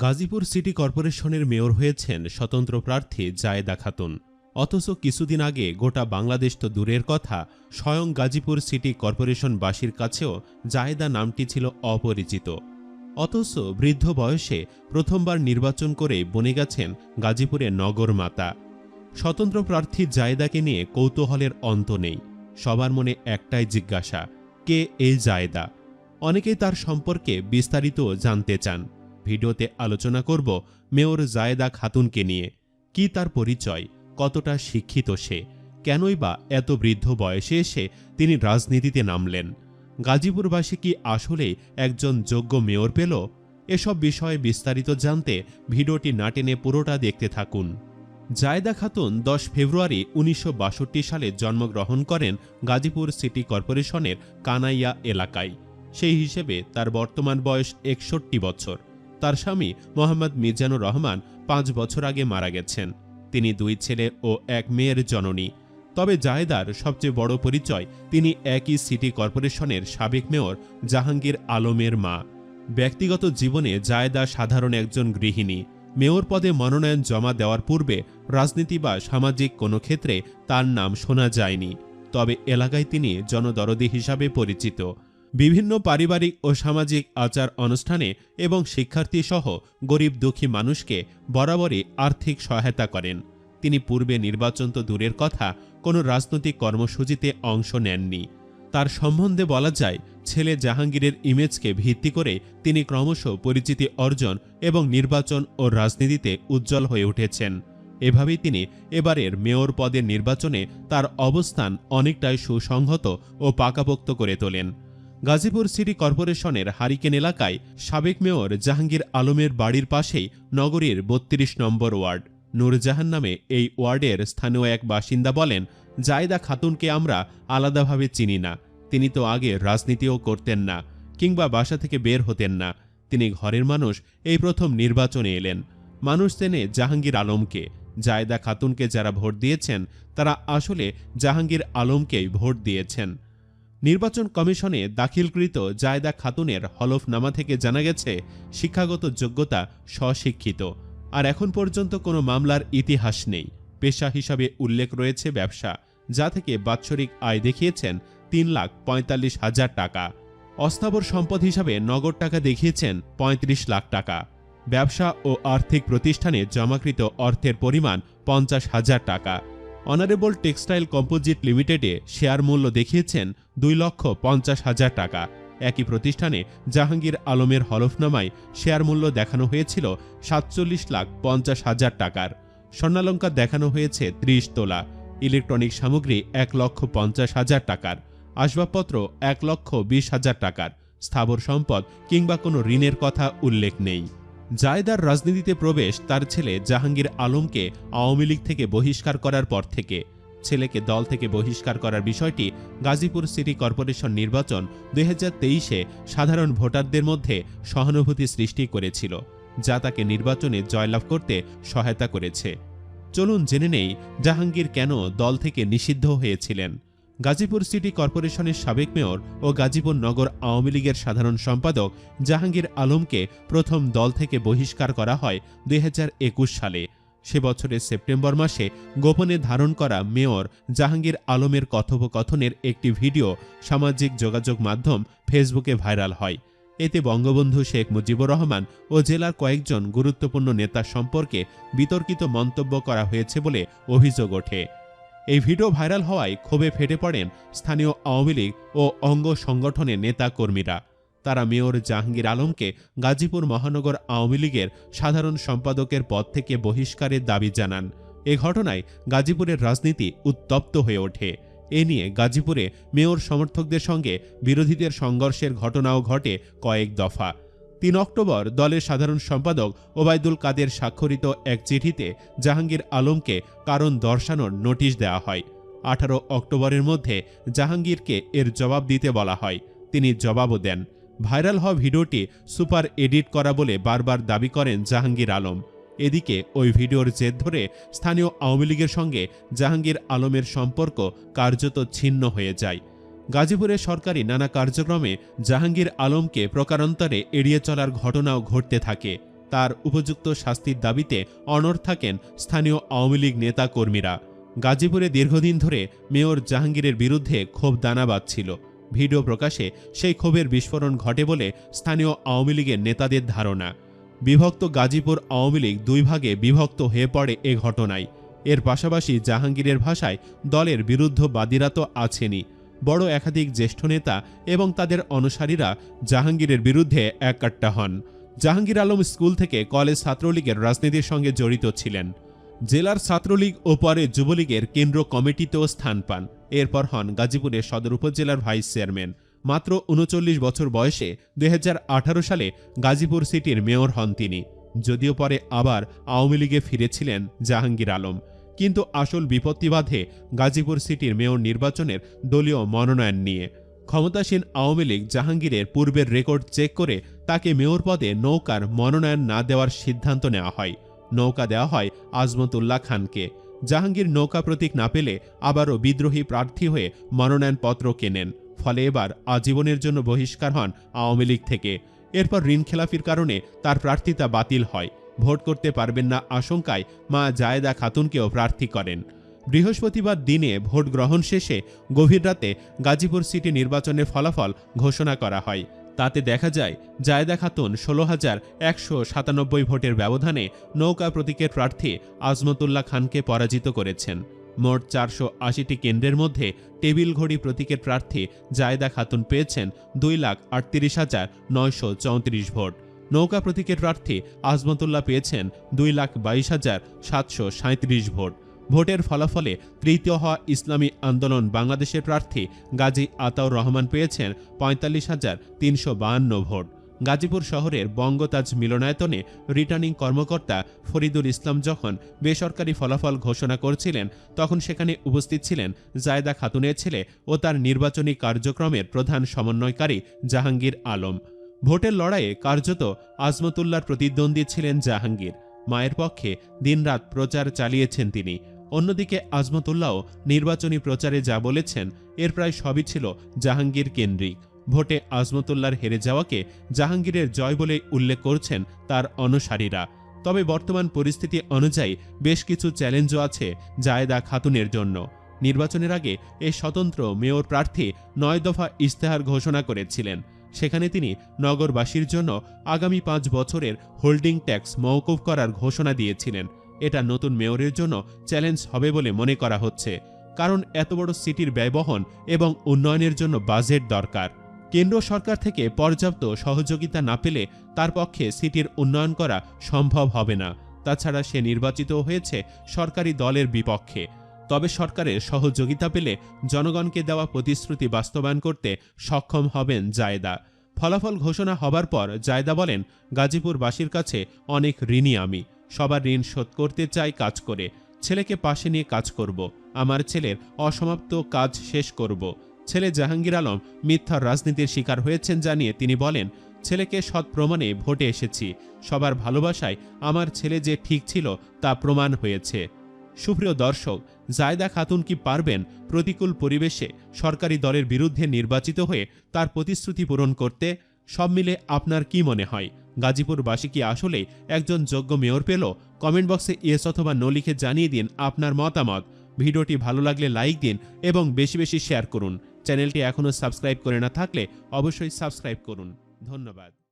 Gazipur city কর্পোরেশনের mayor হয়েছেন স্বতন্ত্র প্রার্থী জায়েদা খাতুন। অথচ কিছুদিন আগে গোটা বাংলাদেশ তো দূরের কথা, স্বয়ং গাজীপুর সিটি কর্পোরেশনবাসীর কাছেও জায়েদা নামটি ছিল অপরিচিত। অথচ বৃদ্ধ বয়সে প্রথমবার নির্বাচন করে বনে গেছেন গাজীপুরের নগর মাতা। স্বতন্ত্র প্রার্থী জায়েদাকে নিয়ে কৌতূহলের অন্ত নেই। সবার মনে একটাই জিজ্ঞাসা, কে এই জায়েদা? অনেকেই তার সম্পর্কে বিস্তারিত জানতে চান। ভিডিওতে আলোচনা করব মেয়র জায়েদা খাতুনকে নিয়ে। কি তার পরিচয়? কতটা শিক্ষিত সে? কেনই বা এত বৃদ্ধ বয়সে এসে তিনি রাজনীতিতে নামলেন? গাজীপুরবাসী কি আসলে একজন যোগ্য মেয়র পেল? এসব বিষয়ে বিস্তারিত জানতে ভিডিওটি না টেনে পুরোটা দেখতে থাকুন। জায়দা খাতুন দশ ফেব্রুয়ারি উনিশশো বাষট্টি সালে জন্মগ্রহণ করেন গাজীপুর সিটি কর্পোরেশনের কানাইয়া এলাকায়। সেই হিসেবে তার বর্তমান বয়স একষট্টি বছর। তার স্বামী মোহাম্মদ মিজানুর রহমান পাঁচ বছর আগে মারা গেছেন। তিনি দুই ছেলে ও এক মেয়ের জননী। তবে জায়েদার সবচেয়ে বড় পরিচয় তিনি একই সিটি কর্পোরেশনের সাবেক মেয়র জাহাঙ্গীর আলমের মা। ব্যক্তিগত জীবনে জায়দা সাধারণ একজন গৃহিণী। মেয়র পদে মনোনয়ন জমা দেওয়ার পূর্বে রাজনীতি বা সামাজিক কোনো ক্ষেত্রে তার নাম শোনা যায়নি। তবে এলাকায় তিনি জনদরদি হিসাবে পরিচিত। বিভিন্ন পারিবারিক ও সামাজিক আচার অনুষ্ঠানে এবং শিক্ষার্থী সহ গরিব দুঃখী মানুষকে বরাবরই আর্থিক সহায়তা করেন। তিনি পূর্বে নির্বাচন তো দূরের কথা, কোনো রাজনৈতিক কর্মসূচিতে অংশ নেননি। তার সম্বন্ধে বলা যায়, ছেলে জাহাঙ্গীরের ইমেজকে ভিত্তি করে তিনি ক্রমশ পরিচিতি অর্জন এবং নির্বাচন ও রাজনীতিতে উজ্জ্বল হয়ে উঠেছেন। এভাবেই তিনি এবারের মেয়র পদের নির্বাচনে তার অবস্থান অনেকটাই সুসংহত ও পাকাপোক্ত করে তোলেন। গাজীপুর সিটি কর্পোরেশনের হারিকেন এলাকায় সাবেক মেয়র জাহাঙ্গীর আলমের বাড়ির পাশেই নগরীর বত্রিশ নম্বর ওয়ার্ড। নূরজাহান নামে এই ওয়ার্ডের স্থানীয় এক বাসিন্দা বলেন, জায়দা খাতুনকে আমরা আলাদাভাবে চিনি না। তিনি তো আগে রাজনীতিও করতেন না কিংবা বাসা থেকে বের হতেন না। তিনি ঘরের মানুষ, এই প্রথম নির্বাচনে এলেন। মানুষ চেনে জাহাঙ্গীর আলমকে। জায়দা খাতুনকে যারা ভোট দিয়েছেন, তারা আসলে জাহাঙ্গীর আলমকেই ভোট দিয়েছেন। নির্বাচন কমিশনে দাখিলকৃত জায়দা খাতুনের হলফনামা থেকে জানা গেছে, শিক্ষাগত যোগ্যতা স্বশিক্ষিত। আর এখন পর্যন্ত কোনো মামলার ইতিহাস নেই। পেশা হিসাবে উল্লেখ রয়েছে ব্যবসা, যা থেকে বাৎসরিক আয় দেখিয়েছেন তিন লাখ পঁয়তাল্লিশ হাজার টাকা। অস্থাবর সম্পদ হিসাবে নগদ টাকা দেখিয়েছেন ৩৫ লাখ টাকা। ব্যবসা ও আর্থিক প্রতিষ্ঠানে জমাকৃত অর্থের পরিমাণ পঞ্চাশ হাজার টাকা। অনারেবল টেক্সটাইল কম্পোজিট লিমিটেডে শেয়ার মূল্য দেখিয়েছেন দুই লক্ষ পঞ্চাশ হাজার টাকা। একই প্রতিষ্ঠানে জাহাঙ্গীর আলমের হলফনামায় শেয়ার মূল্য দেখানো হয়েছিল সাতচল্লিশ লাখ পঞ্চাশ হাজার টাকার। স্বর্ণালঙ্কার দেখানো হয়েছে ত্রিশ তোলা। ইলেকট্রনিক সামগ্রী এক লক্ষ পঞ্চাশ হাজার টাকার। আসবাবপত্র এক লক্ষ বিশ হাজার টাকার। স্থাবর সম্পদ কিংবা কোনো ঋণের কথা উল্লেখ নেই। জায়দার রাজনীতিতে প্রবেশ তার ছেলে জাহাঙ্গীর আলমকে আওয়ামী লীগ থেকে বহিষ্কার করার পর থেকে। ছেলেকে দল থেকে বহিষ্কার করার বিষয়টি গাজীপুর সিটি কর্পোরেশন নির্বাচন দুই তেইশে সাধারণ ভোটারদের মধ্যে সহানুভূতি সৃষ্টি করেছিল, যা তাকে নির্বাচনে জয়লাভ করতে সহায়তা করেছে। চলুন জেনে নেই জাহাঙ্গীর কেন দল থেকে নিষিদ্ধ হয়েছিলেন। গাজীপুর সিটি কর্পোরেশনের সাবেক মেয়র ও গাজীপুর নগর আওয়ামী লীগের সাধারণ সম্পাদক জাহাঙ্গীর আলমকে প্রথম দল থেকে বহিষ্কার করা হয় দুই হাজার একুশ সালে। সে বছরের সেপ্টেম্বর মাসে গোপনে ধারণ করা মেয়র জাহাঙ্গীর আলমের কথোপকথনের একটি ভিডিও সামাজিক যোগাযোগ মাধ্যম ফেসবুকে ভাইরাল হয়। এতে বঙ্গবন্ধু শেখ মুজিবুর রহমান ও জেলার কয়েকজন গুরুত্বপূর্ণ নেতা সম্পর্কে বিতর্কিত মন্তব্য করা হয়েছে বলে অভিযোগ ওঠে। এই ভিডিও ভাইরাল হওয়ায় ক্ষোভে ফেটে পড়েন স্থানীয় আওয়ামী লীগ ও অঙ্গ সংগঠনের নেতা কর্মীরা তারা মেয়র জাহাঙ্গীর আলমকে গাজীপুর মহানগর আওয়ামী লীগের সাধারণ সম্পাদকের পদ থেকে বহিষ্কারের দাবি জানান। এ ঘটনায় গাজীপুরের রাজনীতি উত্তপ্ত হয়ে ওঠে। এ নিয়ে গাজীপুরে মেয়র সমর্থকদের সঙ্গে বিরোধীদের সংঘর্ষের ঘটনাও ঘটে কয়েক দফা। তিন অক্টোবর দলের সাধারণ সম্পাদক ওবায়দুল কাদের স্বাক্ষরিত এক চিঠিতে জাহাঙ্গীর আলমকে কারণ দর্শানোর নোটিশ দেওয়া হয়। আঠারো অক্টোবরের মধ্যে জাহাঙ্গীরকে এর জবাব দিতে বলা হয়। তিনি জবাবও দেন। ভাইরাল হওয়া ভিডিওটি সুপার এডিট করা বলে বারবার দাবি করেন জাহাঙ্গীর আলম। এদিকে ওই ভিডিওর জেদ ধরে স্থানীয় আওয়ামী লীগের সঙ্গে জাহাঙ্গীর আলমের সম্পর্ক কার্যত ছিন্ন হয়ে যায়। গাজীপুরে সরকারি নানা কার্যক্রমে জাহাঙ্গীর আলমকে প্রকারান্তরে এড়িয়ে চলার ঘটনাও ঘটতে থাকে। তার উপযুক্ত শাস্তির দাবিতে অনড় থাকেন স্থানীয় আওয়ামী লীগ নেতা কর্মীরা গাজীপুরে দীর্ঘদিন ধরে মেয়র জাহাঙ্গীরের বিরুদ্ধে ক্ষোভ দানা বাঁধছিল। ভিডিও প্রকাশে সেই ক্ষোভের বিস্ফোরণ ঘটে বলে স্থানীয় আওয়ামী লীগের নেতাদের ধারণা। বিভক্ত গাজীপুর আওয়ামী লীগ দুই ভাগে বিভক্ত হয়ে পড়ে এ ঘটনায়। এর পাশাপাশি জাহাঙ্গীরের ভাষায় দলের বিরুদ্ধবাদীরা তো আছেনই। বড় একাধিক জ্যেষ্ঠ নেতা এবং তাদের অনুসারীরা জাহাঙ্গীরের বিরুদ্ধে এককাট্টা হন। জাহাঙ্গীর আলম স্কুল থেকে কলেজ ছাত্রলীগের রাজনীতির সঙ্গে জড়িত ছিলেন। জেলার ছাত্রলীগ ও পরে যুবলীগের কেন্দ্র কমিটিতেও স্থান পান। এরপর হন গাজীপুরের সদর উপজেলার ভাইস চেয়ারম্যান। মাত্র উনচল্লিশ বছর বয়সে দুই হাজার আঠারো সালে গাজীপুর সিটির মেয়র হন তিনি। যদিও পরে আবার আওয়ামী লীগে ফিরেছিলেন জাহাঙ্গীর আলম। কিন্তু আসল বিপত্তি বাধে গাজীপুর সিটির মেয়র নির্বাচনের দলীয় মনোনয়ন নিয়ে। ক্ষমতাসীন আওয়ামী লীগ জাহাঙ্গীরের পূর্বের রেকর্ড চেক করে তাকে মেয়র পদে নৌকার মনোনয়ন না দেওয়ার সিদ্ধান্ত নেওয়া হয়। নৌকা দেওয়া হয় আজমতুল্লাহ খানকে। জাহাঙ্গীর নৌকা প্রতীক না পেলে আবারও বিদ্রোহী প্রার্থী হয়ে মনোনয়নপত্র কেনেন। ফলে এবার আজীবনের জন্য বহিষ্কার হন আওয়ামী লীগ থেকে। এরপর ঋণ খেলাফির কারণে তার প্রার্থিতা বাতিল হয়। ভোট করতে পারবেন না আশঙ্কায় মা জায়েদা খাতুনকেও প্রার্থী করেন। বৃহস্পতিবার দিনে ভোট গ্রহণ শেষে গভীর রাতে গাজীপুর সিটি নির্বাচনের ফলাফল ঘোষণা করা হয়। তাতে দেখা যায়, জায়দা খাতুন ষোলো হাজার একশো সাতানব্বই ভোটের ব্যবধানে নৌকা প্রতীকের প্রার্থী আজমতুল্লাহ খানকে পরাজিত করেছেন। মোট চারশো আশিটি কেন্দ্রের মধ্যে টেবিল ঘড়ি প্রতীকের প্রার্থী জায়দা খাতুন পেয়েছেন দুই লাখ আটত্রিশ হাজার নয়শো চৌত্রিশ ভোট। নৌকা প্রতীকের প্রার্থী আজমতুল্লাহ পেয়েছেন দুই লাখ বাইশ হাজার সাতশো সাঁত্রিশ ভোট। ভোটের ফলাফলে তৃতীয় হওয়া ইসলামী আন্দোলন বাংলাদেশের প্রার্থী গাজী আতাউর রহমান পেয়েছেন পঁয়তাল্লিশ হাজার তিনশো বাহান্ন ভোট। গাজীপুর শহরের বঙ্গতাজ মিলনায়তনে রিটার্নিং কর্মকর্তা ফরিদুল ইসলাম যখন বেসরকারি ফলাফল ঘোষণা করছিলেন, তখন সেখানে উপস্থিত ছিলেন জায়দা খাতুনের ছেলে ও তার নির্বাচনী কার্যক্রমের প্রধান সমন্বয়কারী জাহাঙ্গীর আলম। ভোটের লড়াইয়ে কার্যত আজমতুল্লার প্রতিদ্বন্দ্বী ছিলেন জাহাঙ্গীর। মায়ের পক্ষে দিনরাত প্রচার চালিয়েছেন তিনি। অন্যদিকে আজমতুল্লাহও নির্বাচনী প্রচারে যা বলেছেন, এর প্রায় সবই ছিল জাহাঙ্গীর কেন্দ্রিক। ভোটে আজমতুল্লার হেরে যাওয়াকে জাহাঙ্গীরের জয় বলে উল্লেখ করছেন তার অনুসারীরা। তবে বর্তমান পরিস্থিতি অনুযায়ী বেশ কিছু চ্যালেঞ্জও আছে জায়েদা খাতুনের জন্য। নির্বাচনের আগে এই স্বতন্ত্র মেয়র প্রার্থী নয় দফা ইশতেহার ঘোষণা করেছিলেন। সেখানে তিনি নগরবাসীর জন্য আগামী পাঁচ বছরের হোল্ডিং ট্যাক্স মওকুফ করার ঘোষণা দিয়েছিলেন। এটা নতুন মেয়রের জন্য চ্যালেঞ্জ হবে বলে মনে করা হচ্ছে, কারণ এত বড় সিটির ব্যয়বহন এবং উন্নয়নের জন্য বাজেট দরকার। কেন্দ্র সরকার থেকে পর্যাপ্ত সহযোগিতা না পেলে তার পক্ষে সিটির উন্নয়ন করা সম্ভব হবে না। তাছাড়া সে নির্বাচিত হয়েছে সরকারি দলের বিপক্ষে। তবে সরকারের সহযোগিতা পেলে জনগণকে দেওয়া প্রতিশ্রুতি বাস্তবায়ন করতে সক্ষম হবেন জায়দা। ফলাফল ঘোষণা হবার পর জায়দা বলেন, গাজীপুরবাসীর কাছে অনেক ঋণী আমি। সবার ঋণ শোধ করতে চাই কাজ করে। ছেলেকে পাশে নিয়ে কাজ করব। আমার ছেলের অসমাপ্ত কাজ শেষ করব। ছেলে জাহাঙ্গীর আলম মিথ্যার রাজনীতির শিকার হয়েছেন জানিয়ে তিনি বলেন, ছেলেকে সৎ প্রমাণে ভোটে এসেছি। সবার ভালোবাসায় আমার ছেলে যে ঠিক ছিল তা প্রমাণ হয়েছে। সুপ্রিয় দর্শক জায়দা খাতুন কি পারবেন প্রতিকূল পরিবেশে সরকারি দলের বিরুদ্ধে নির্বাচিত হয়ে তার প্রতিশ্রুতি পূরণ করতে? সব মিলে আপনার কি মনে হয়? গাজীপুরবাসী কি আসলে একজন যোগ্য মেয়র পেল? কমেন্ট বক্সে ইয়েস অথবা নো লিখে জানিয়ে দিন আপনার মতামত। ভিডিওটি ভালো লাগলে লাইক দিন এবং বেশি বেশি শেয়ার করুন। চ্যানেলটি এখনও সাবস্ক্রাইব করে না থাকলে অবশ্যই সাবস্ক্রাইব করুন। ধন্যবাদ।